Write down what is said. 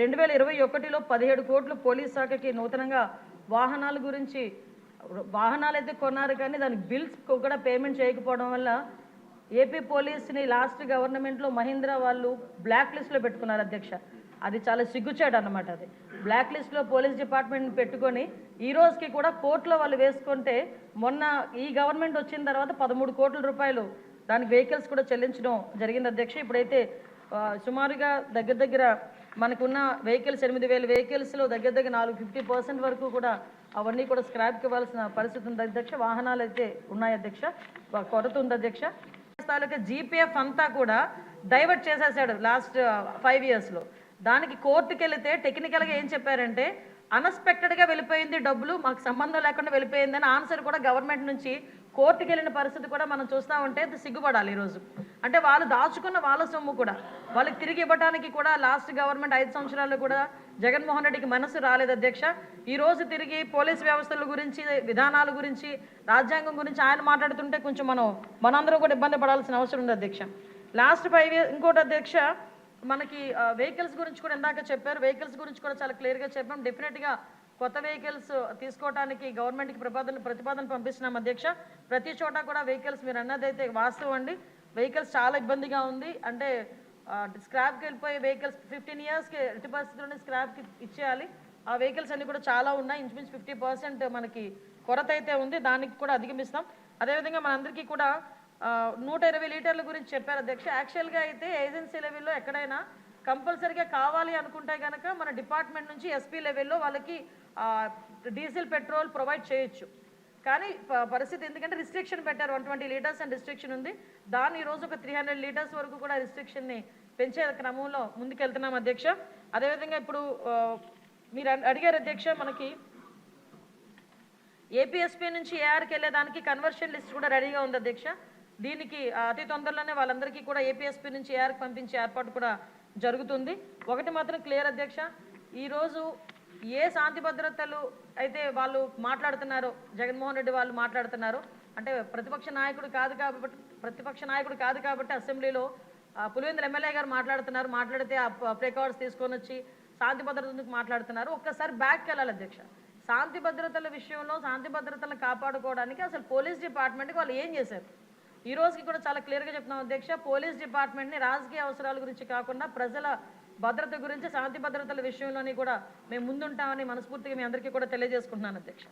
రెండు వేల ఇరవై ఒకటిలో పదిహేడు కోట్లు పోలీస్ శాఖకి నూతనంగా వాహనాల గురించి వాహనాలు అయితే కొన్నారు కానీ దానికి బిల్స్ కూడా పేమెంట్ చేయకపోవడం వల్ల ఏపీ పోలీస్ని లాస్ట్ గవర్నమెంట్లో మహీంద్రా వాళ్ళు బ్లాక్ లిస్ట్లో పెట్టుకున్నారు అధ్యక్ష. అది చాలా సిగ్గుచేటు అనమాట అది. బ్లాక్ లిస్ట్లో పోలీస్ డిపార్ట్మెంట్ పెట్టుకొని ఈ రోజుకి కూడా కోర్టులో వాళ్ళు వేసుకుంటే మొన్న ఈ గవర్నమెంట్ వచ్చిన తర్వాత పదమూడు కోట్ల రూపాయలు దానికి వెహికల్స్ కూడా చెల్లించడం జరిగింది అధ్యక్ష. ఇప్పుడైతే సుమారుగా దగ్గర దగ్గర మనకున్న వెహికల్స్ ఎనిమిది వేల వెహికల్స్లో దగ్గర దగ్గర నాలుగు ఫిఫ్టీ పర్సెంట్ వరకు కూడా అవన్నీ కూడా స్క్రాప్కి ఇవ్వాల్సిన పరిస్థితి ఉంది. అధ్యక్ష వాహనాలు అయితే ఉన్నాయి అధ్యక్ష. కొరత ఉంది అధ్యక్ష. తాలూకా జీపీఎఫ్ అంతా కూడా డైవర్ట్ చేసేసాడు లాస్ట్ ఫైవ్ ఇయర్స్లో. దానికి కోర్టుకి వెళితే టెక్నికల్గా ఏం చెప్పారంటే అన్ఎక్స్పెక్టెడ్గా వెళ్ళిపోయింది డబ్బులు మాకు సంబంధం లేకుండా వెళ్ళిపోయిందని ఆన్సర్ కూడా గవర్నమెంట్ నుంచి కోర్టుకి వెళ్ళిన పరిస్థితి కూడా మనం చూస్తూ ఉంటే సిగ్గుపడాలి ఈరోజు. అంటే వాళ్ళు దాచుకున్న వాళ్ళ సొమ్ము కూడా. వాళ్ళకి తిరిగి ఇవ్వడానికి కూడా లాస్ట్ గవర్నమెంట్ ఐదు సంవత్సరాల్లో కూడా జగన్మోహన్ రెడ్డికి మనసు రాలేదు అధ్యక్ష. ఈరోజు తిరిగి పోలీస్ వ్యవస్థల గురించి విధానాల గురించి రాజ్యాంగం గురించి ఆయన మాట్లాడుతుంటే కొంచెం మనం మనందరం కూడా ఇబ్బంది పడాల్సిన అవసరం ఉంది అధ్యక్ష. లాస్ట్ ఫైవ్ ఇయర్ ఇంకోటి అధ్యక్ష మనకి వెహికల్స్ గురించి కూడా ఇందాక చెప్పారు. వెహికల్స్ గురించి కూడా చాలా క్లియర్గా చెప్పాం. డెఫినెట్గా కొత్త వెహికల్స్ తీసుకోవడానికి గవర్నమెంట్కి ప్రతిపాదన ప్రతిపాదన పంపిస్తున్నాం అధ్యక్ష. ప్రతి చోట కూడా వెహికల్స్ మీరు అన్నదైతే వాస్తవం అండి. వెహికల్స్ చాలా ఇబ్బందిగా ఉంది. అంటే స్క్రాప్కి వెళ్ళిపోయే వెహికల్స్ ఫిఫ్టీన్ ఇయర్స్కి ఎట్టి పరిస్థితుల్లోనే స్క్రాప్కి ఇచ్చేయాలి. ఆ వెహికల్స్ అన్ని కూడా చాలా ఉన్నాయి. ఇంచుమించు ఫిఫ్టీ పర్సెంట్ మనకి కొరత అయితే ఉంది. దానికి కూడా అధిగమిస్తాం. అదేవిధంగా మనందరికీ కూడా నూట ఇరవై లీటర్ల గురించి చెప్పారు అధ్యక్ష. యాక్చువల్గా అయితే ఏజెన్సీ లెవెల్లో ఎక్కడైనా కంపల్సరీగా కావాలి అనుకుంటే కనుక మన డిపార్ట్మెంట్ నుంచి ఎస్పీ లెవెల్లో వాళ్ళకి డీజిల్ పెట్రోల్ ప్రొవైడ్ చేయొచ్చు. కానీ పరిస్థితి ఎందుకంటే రిస్ట్రిక్షన్ పెట్టారు. One twenty litres and restriction ఉంది. దాన్ని ఈ రోజు ఒక త్రీ హండ్రెడ్ లీటర్స్ వరకు కూడా రిస్ట్రిక్షన్ని పెంచే క్రమంలో ముందుకెళ్తున్నాం అధ్యక్ష. అదేవిధంగా ఇప్పుడు మీరు అడిగారు అధ్యక్ష మనకి ఏపీఎస్పీ నుంచి ఏఆర్కి వెళ్ళేదానికి కన్వర్షన్ లిస్ట్ కూడా రెడీగా ఉంది అధ్యక్ష. దీనికి అతి తొందరలోనే వాళ్ళందరికీ కూడా ఏపీఎస్పీ నుంచి ఏఆర్కి పంపించే ఏర్పాటు కూడా జరుగుతుంది. ఒకటి మాత్రం క్లియర్ అధ్యక్ష ఈరోజు ఏ శాంతి భద్రతలు అయితే వాళ్ళు మాట్లాడుతున్నారో జగన్మోహన్ రెడ్డి వాళ్ళు మాట్లాడుతున్నారో అంటే ప్రతిపక్ష నాయకుడు కాదు కాబట్టి ప్రతిపక్ష నాయకుడు కాదు కాబట్టి అసెంబ్లీలో ఆ, పులివెందుల ఎమ్మెల్యే గారు మాట్లాడుతున్నారు. మాట్లాడితే ఆ ప్రికార్డ్స్ తీసుకొని వచ్చి శాంతి భద్రత మాట్లాడుతున్నారు? ఒక్కసారి బ్యాక్కి వెళ్ళాలి అధ్యక్ష. శాంతి భద్రతల విషయంలో శాంతి భద్రతలను కాపాడుకోవడానికి అసలు పోలీస్ డిపార్ట్మెంట్కి వాళ్ళు ఏం చేశారు? ఈ రోజుకి కూడా చాలా క్లియర్గా చెప్తున్నాం అధ్యక్ష. పోలీస్ డిపార్ట్మెంట్ని రాజకీయ అవసరాల గురించి కాకుండా ప్రజల భద్రత గురించి శాంతి భద్రతల విషయంలోని కూడా మేము ముందుంటామని మనస్ఫూర్తిగా మీ అందరికీ కూడా తెలియజేసుకుంటున్నాను అధ్యక్ష.